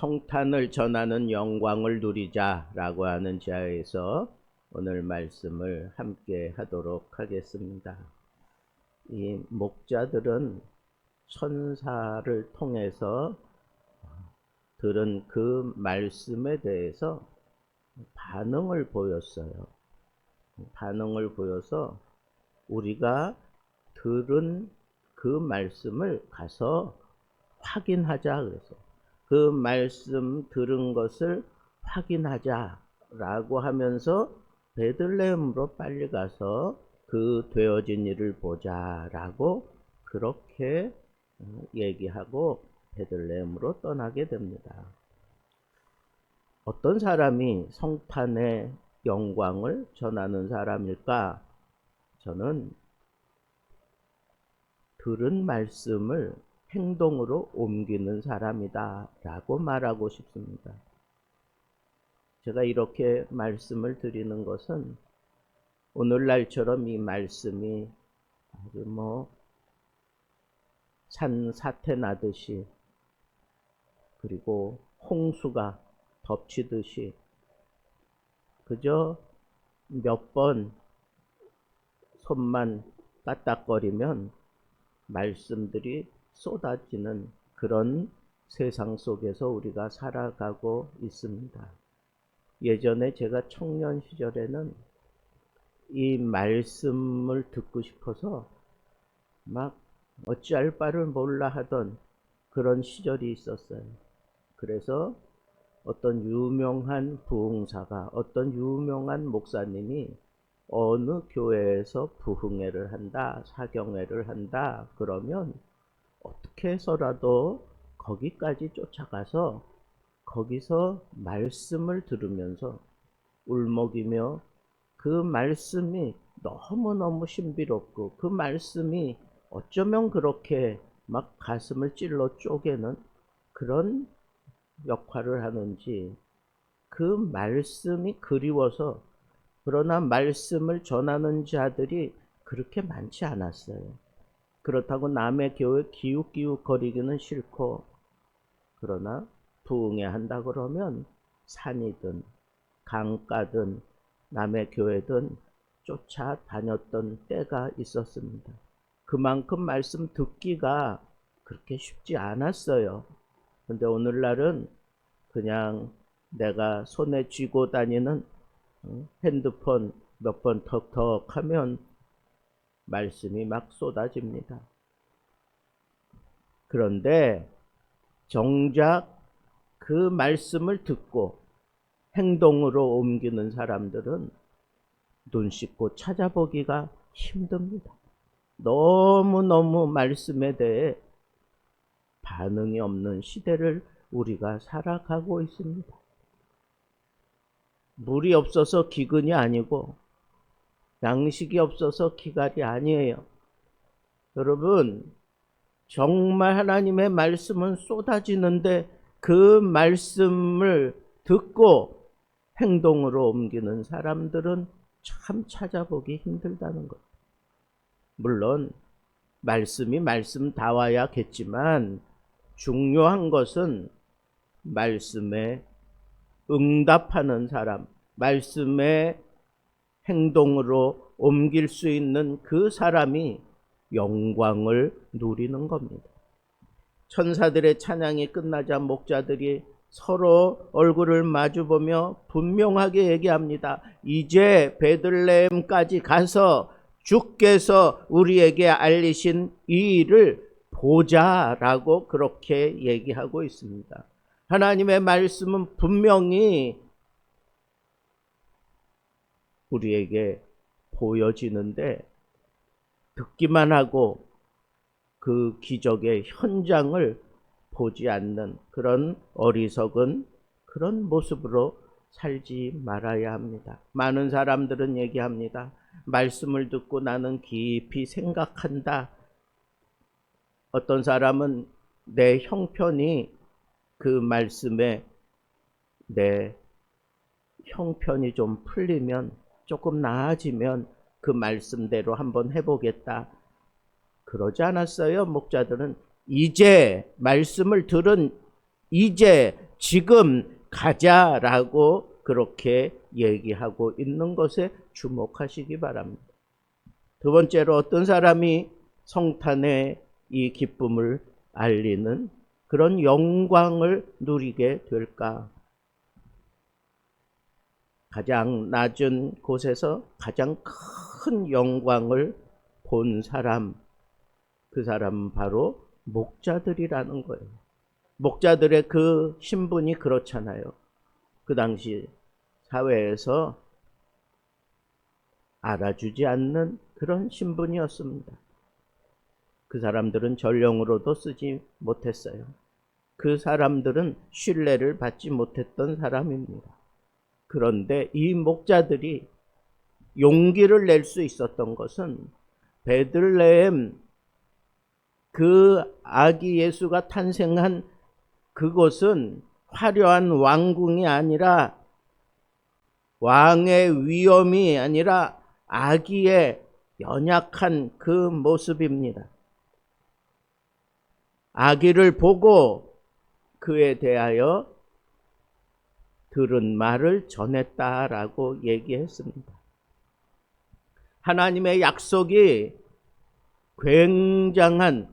성탄을 전하는 영광을 누리자라고 하는 지하에서 오늘 말씀을 함께 하도록 하겠습니다. 이 목자들은 천사를 통해서 들은 그 말씀에 대해서 반응을 보였어요. 반응을 보여서 우리가 들은 그 말씀을 가서 확인하자 그래서 그 말씀 들은 것을 확인하자라고 하면서 베들레헴으로 빨리 가서 그 되어진 일을 보자라고 그렇게 어, 얘기하고 베들레헴으로 떠나게 됩니다. 어떤 사람이 성탄의 영광을 전하는 사람일까? 저는 들은 말씀을 행동으로 옮기는 사람이다 라고 말하고 싶습니다. 제가 이렇게 말씀을 드리는 것은 오늘날처럼 이 말씀이 아주 뭐 산사태 나듯이 그리고 홍수가 덮치듯이 그저 몇 번 손만 까딱거리면 말씀들이 쏟아지는 그런 세상 속에서 우리가 살아가고 있습니다. 예전에 제가 청년 시절에는 이 말씀을 듣고 싶어서 막 어찌할 바를 몰라 하던 그런 시절이 있었어요. 그래서 어떤 유명한 부흥사가 어떤 유명한 목사님이 어느 교회에서 부흥회를 한다, 사경회를 한다, 그러면 어떻게 해서라도 거기까지 쫓아가서 거기서 말씀을 들으면서 울먹이며 그 말씀이 너무너무 신비롭고 그 말씀이 어쩌면 그렇게 막 가슴을 찔러 쪼개는 그런 역할을 하는지 그 말씀이 그리워서 그러나 말씀을 전하는 자들이 그렇게 많지 않았어요. 그렇다고 남의 교회 기웃기웃 거리기는 싫고 그러나 부흥회 한다 그러면 산이든 강가든 남의 교회든 쫓아다녔던 때가 있었습니다. 그만큼 말씀 듣기가 그렇게 쉽지 않았어요. 근데 오늘날은 그냥 내가 손에 쥐고 다니는 어, 핸드폰 몇 번 턱턱 하면 말씀이 막 쏟아집니다. 그런데 정작 그 말씀을 듣고 행동으로 옮기는 사람들은 눈 씻고 찾아보기가 힘듭니다. 너무너무 말씀에 대해 반응이 없는 시대를 우리가 살아가고 있습니다. 물이 없어서 기근이 아니고 양식이 없어서 기갈이 아니에요. 여러분, 정말 하나님의 말씀은 쏟아지는데 그 말씀을 듣고 행동으로 옮기는 사람들은 참 찾아보기 힘들다는 것. 물론, 말씀이 말씀다워야겠지만, 중요한 것은 말씀에 응답하는 사람, 말씀에 행동으로 옮길 수 있는 그 사람이 영광을 누리는 겁니다. 천사들의 찬양이 끝나자 목자들이 서로 얼굴을 마주보며 분명하게 얘기합니다. 이제 베들레헴까지 가서 주께서 우리에게 알리신 이 일을 보자라고 그렇게 얘기하고 있습니다. 하나님의 말씀은 분명히 우리에게 보여지는데 듣기만 하고 그 기적의 현장을 보지 않는 그런 어리석은 그런 모습으로 살지 말아야 합니다. 많은 사람들은 얘기합니다. 말씀을 듣고 나는 깊이 생각한다. 어떤 사람은 내 형편이 그 말씀에 내 형편이 좀 풀리면 조금 나아지면 그 말씀대로 한번 해보겠다. 그러지 않았어요. 목자들은 이제 말씀을 들은 이제 지금 가자라고 그렇게 얘기하고 있는 것에 주목하시기 바랍니다. 두 번째로 어떤 사람이 성탄의 이 기쁨을 알리는 그런 영광을 누리게 될까? 가장 낮은 곳에서 가장 큰 영광을 본 사람, 그 사람은 바로 목자들이라는 거예요. 목자들의 그 신분이 그렇잖아요. 그 당시 사회에서 알아주지 않는 그런 신분이었습니다. 그 사람들은 전령으로도 쓰지 못했어요. 그 사람들은 신뢰를 받지 못했던 사람입니다. 그런데 이 목자들이 용기를 낼 수 있었던 것은 베들레헴 그 아기 예수가 탄생한 그곳은 화려한 왕궁이 아니라 왕의 위엄이 아니라 아기의 연약한 그 모습입니다. 아기를 보고 그에 대하여 들은 말을 전했다라고 얘기했습니다. 하나님의 약속이 굉장한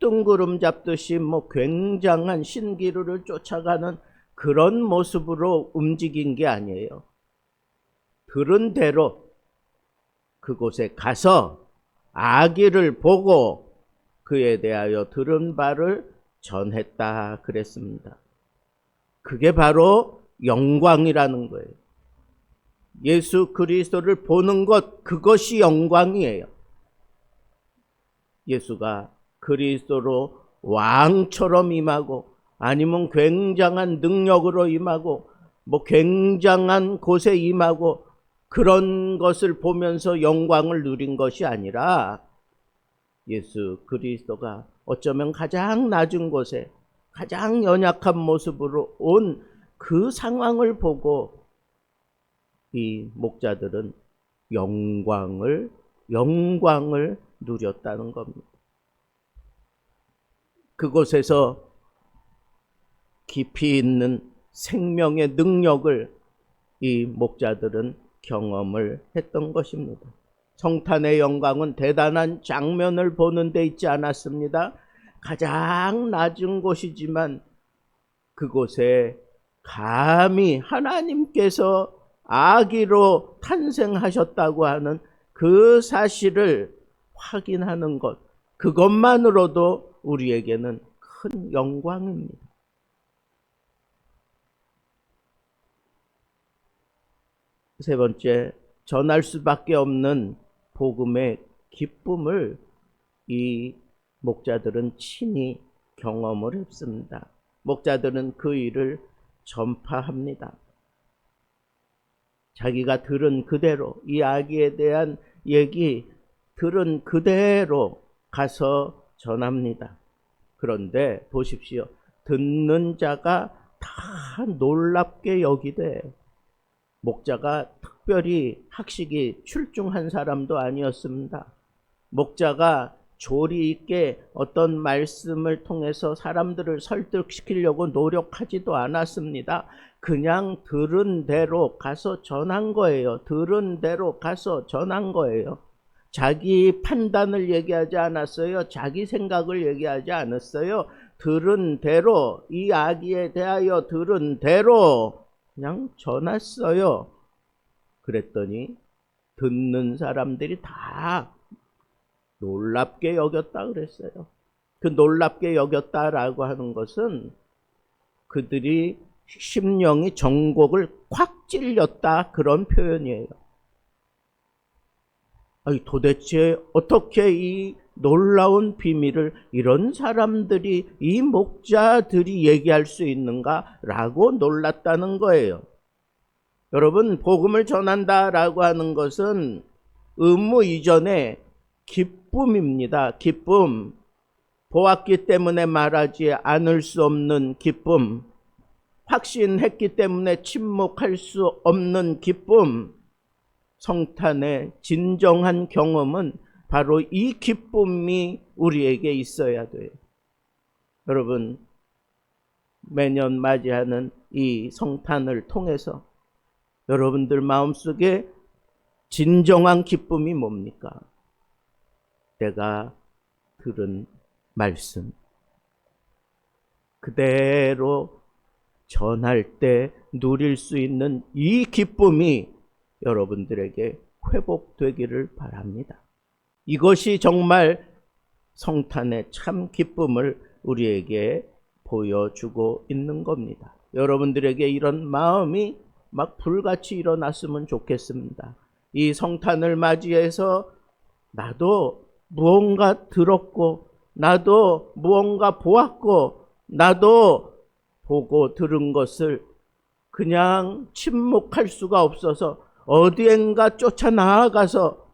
뜬구름 잡듯이 뭐 굉장한 신기루를 쫓아가는 그런 모습으로 움직인 게 아니에요. 들은 대로 그곳에 가서 아기를 보고 그에 대하여 들은 바를 전했다 그랬습니다. 그게 바로 영광이라는 거예요. 예수 그리스도를 보는 것 그것이 영광이에요. 예수가 그리스도로 왕처럼 임하고 아니면 굉장한 능력으로 임하고 뭐 굉장한 곳에 임하고 그런 것을 보면서 영광을 누린 것이 아니라 예수 그리스도가 어쩌면 가장 낮은 곳에 가장 연약한 모습으로 온 그 상황을 보고 이 목자들은 영광을 영광을 누렸다는 겁니다. 그곳에서 깊이 있는 생명의 능력을 이 목자들은 경험을 했던 것입니다. 성탄의 영광은 대단한 장면을 보는 데 있지 않았습니다. 가장 낮은 곳이지만 그곳에 감히 하나님께서 아기로 탄생하셨다고 하는 그 사실을 확인하는 것, 그것만으로도 우리에게는 큰 영광입니다. 세 번째, 전할 수밖에 없는 복음의 기쁨을 이 목자들은 친히 경험을 했습니다. 목자들은 그 일을 전파합니다. 자기가 들은 그대로 이 아기에 대한 얘기 들은 그대로 가서 전합니다. 그런데 보십시오. 듣는 자가 다 놀랍게 여기되 목자가 특별히 학식이 출중한 사람도 아니었습니다. 목자가 조리 있게 어떤 말씀을 통해서 사람들을 설득시키려고 노력하지도 않았습니다. 그냥 들은 대로 가서 전한 거예요. 들은 대로 가서 전한 거예요. 자기 판단을 얘기하지 않았어요. 자기 생각을 얘기하지 않았어요. 들은 대로 이 아기에 대하여 들은 대로 그냥 전했어요. 그랬더니 듣는 사람들이 다 놀랍게 여겼다 그랬어요. 그 놀랍게 여겼다라고 하는 것은 그들이 심령이 정곡을 콱 찔렸다 그런 표현이에요. 아니, 도대체 어떻게 이 놀라운 비밀을 이런 사람들이 이 목자들이 얘기할 수 있는가라고 놀랐다는 거예요. 여러분 복음을 전한다라고 하는 것은 의무 이전에 기쁨입니다. 기쁨. 보았기 때문에 말하지 않을 수 없는 기쁨. 확신했기 때문에 침묵할 수 없는 기쁨. 성탄의 진정한 경험은 바로 이 기쁨이 우리에게 있어야 돼요. 여러분, 매년 맞이하는 이 성탄을 통해서 여러분들 마음속에 진정한 기쁨이 뭡니까? 내가 들은 말씀 그대로 전할 때 누릴 수 있는 이 기쁨이 여러분들에게 회복되기를 바랍니다. 이것이 정말 성탄의 참 기쁨을 우리에게 보여주고 있는 겁니다. 여러분들에게 이런 마음이 막 불같이 일어났으면 좋겠습니다. 이 성탄을 맞이해서 나도 무언가 들었고, 나도 무언가 보았고, 나도 보고 들은 것을 그냥 침묵할 수가 없어서 어디엔가 쫓아 나아가서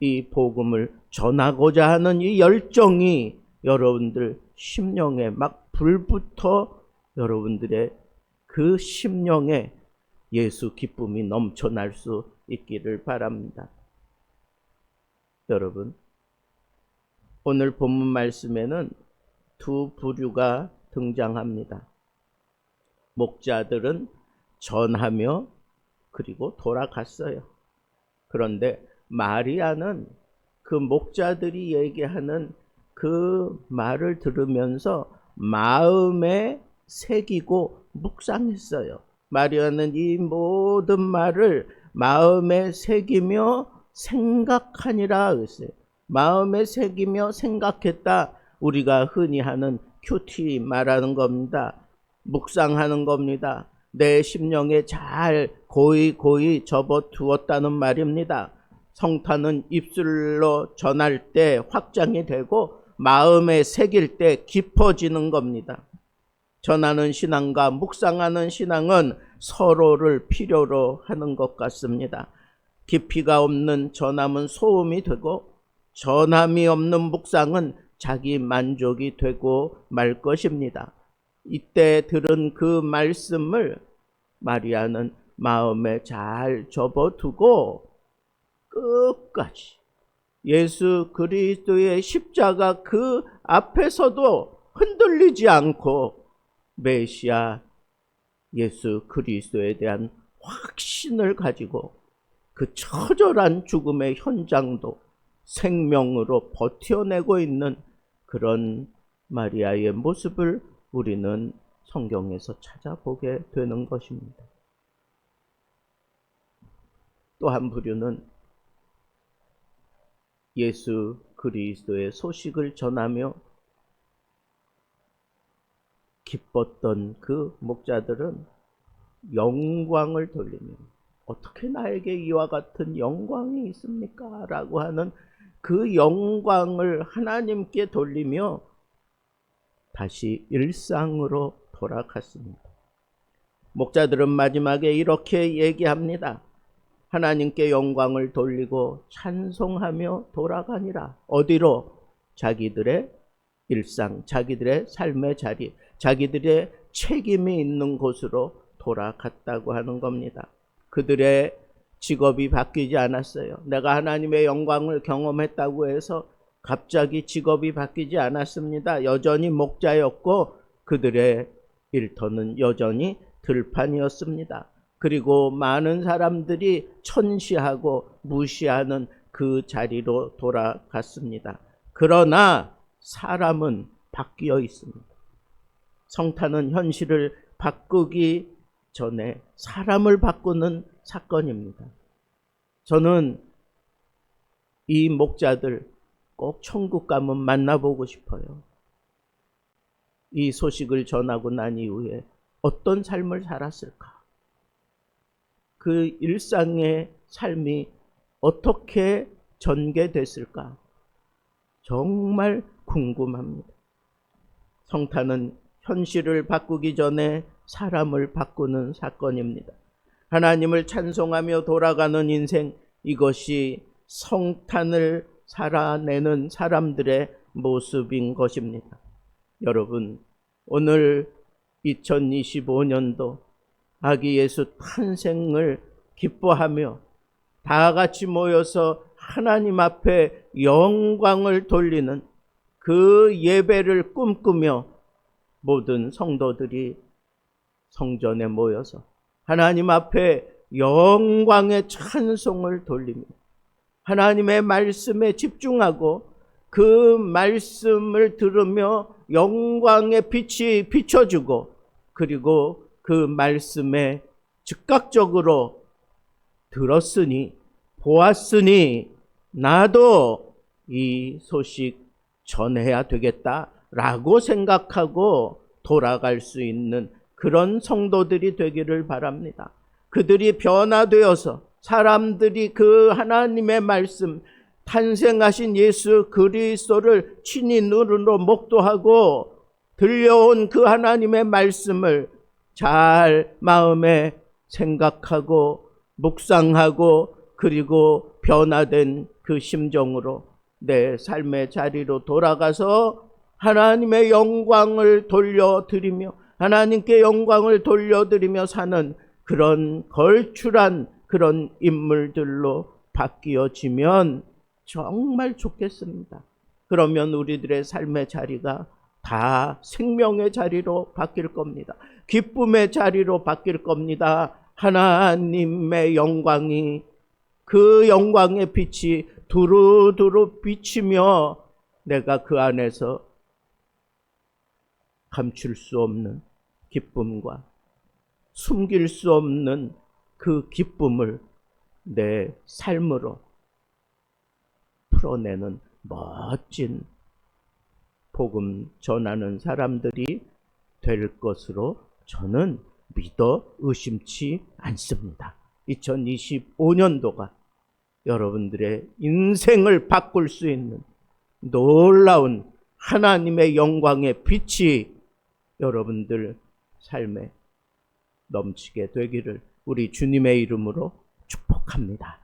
이 복음을 전하고자 하는 이 열정이 여러분들 심령에 막 불붙어 여러분들의 그 심령에 예수 기쁨이 넘쳐날 수 있기를 바랍니다. 여러분, 오늘 본문 말씀에는 두 부류가 등장합니다. 목자들은 전하며 그리고 돌아갔어요. 그런데 마리아는 그 목자들이 얘기하는 그 말을 들으면서 마음에 새기고 묵상했어요. 마리아는 이 모든 말을 마음에 새기며 생각하니라 했어요. 마음에 새기며 생각했다. 우리가 흔히 하는 큐티 말하는 겁니다. 묵상하는 겁니다. 내 심령에 잘 고이 고이 접어 두었다는 말입니다. 성탄은 입술로 전할 때 확장이 되고 마음에 새길 때 깊어지는 겁니다. 전하는 신앙과 묵상하는 신앙은 서로를 필요로 하는 것 같습니다. 깊이가 없는 전함은 소음이 되고 전함이 없는 묵상은 자기 만족이 되고 말 것입니다. 이때 들은 그 말씀을 마리아는 마음에 잘 접어두고 끝까지 예수 그리스도의 십자가 그 앞에서도 흔들리지 않고 메시아 예수 그리스도에 대한 확신을 가지고 그 처절한 죽음의 현장도 생명으로 버텨내고 있는 그런 마리아의 모습을 우리는 성경에서 찾아보게 되는 것입니다. 또한 부류는 예수 그리스도의 소식을 전하며 기뻤던 그 목자들은 영광을 돌리며 어떻게 나에게 이와 같은 영광이 있습니까? 라고 하는 그 영광을 하나님께 돌리며 다시 일상으로 돌아갔습니다. 목자들은 마지막에 이렇게 얘기합니다. 하나님께 영광을 돌리고 찬송하며 돌아가니라. 어디로? 자기들의 일상, 자기들의 삶의 자리, 자기들의 책임이 있는 곳으로 돌아갔다고 하는 겁니다. 그들의 직업이 바뀌지 않았어요. 내가 하나님의 영광을 경험했다고 해서 갑자기 직업이 바뀌지 않았습니다. 여전히 목자였고 그들의 일터는 여전히 들판이었습니다. 그리고 많은 사람들이 천시하고 무시하는 그 자리로 돌아갔습니다. 그러나 사람은 바뀌어 있습니다. 성탄은 현실을 바꾸기 전에 사람을 바꾸는 사건입니다. 저는 이 목자들 꼭 천국 가면 만나보고 싶어요. 이 소식을 전하고 난 이후에 어떤 삶을 살았을까? 그 일상의 삶이 어떻게 전개됐을까? 정말 궁금합니다. 성탄은 현실을 바꾸기 전에 사람을 바꾸는 사건입니다. 하나님을 찬송하며 돌아가는 인생, 이것이 성탄을 살아내는 사람들의 모습인 것입니다. 여러분, 오늘 2025년도 아기 예수 탄생을 기뻐하며 다 같이 모여서 하나님 앞에 영광을 돌리는 그 예배를 꿈꾸며 모든 성도들이 성전에 모여서 하나님 앞에 영광의 찬송을 돌리며 하나님의 말씀에 집중하고 그 말씀을 들으며 영광의 빛이 비춰주고 그리고 그 말씀에 즉각적으로 들었으니 보았으니 나도 이 소식 전해야 되겠다 라고 생각하고 돌아갈 수 있는 그런 성도들이 되기를 바랍니다. 그들이 변화되어서 사람들이 그 하나님의 말씀 탄생하신 예수 그리스도를 친히 눈으로 목도하고 들려온 그 하나님의 말씀을 잘 마음에 생각하고 묵상하고 그리고 변화된 그 심정으로 내 삶의 자리로 돌아가서 하나님의 영광을 돌려드리며 하나님께 영광을 돌려드리며 사는 그런 걸출한 그런 인물들로 바뀌어지면 정말 좋겠습니다. 그러면 우리들의 삶의 자리가 다 생명의 자리로 바뀔 겁니다. 기쁨의 자리로 바뀔 겁니다. 하나님의 영광이 그 영광의 빛이 두루두루 비치며 내가 그 안에서 감출 수 없는 기쁨과 숨길 수 없는 그 기쁨을 내 삶으로 풀어내는 멋진 복음 전하는 사람들이 될 것으로 저는 믿어 의심치 않습니다. 2025년도가 여러분들의 인생을 바꿀 수 있는 놀라운 하나님의 영광의 빛이 여러분들 삶에 넘치게 되기를 우리 주님의 이름으로 축복합니다.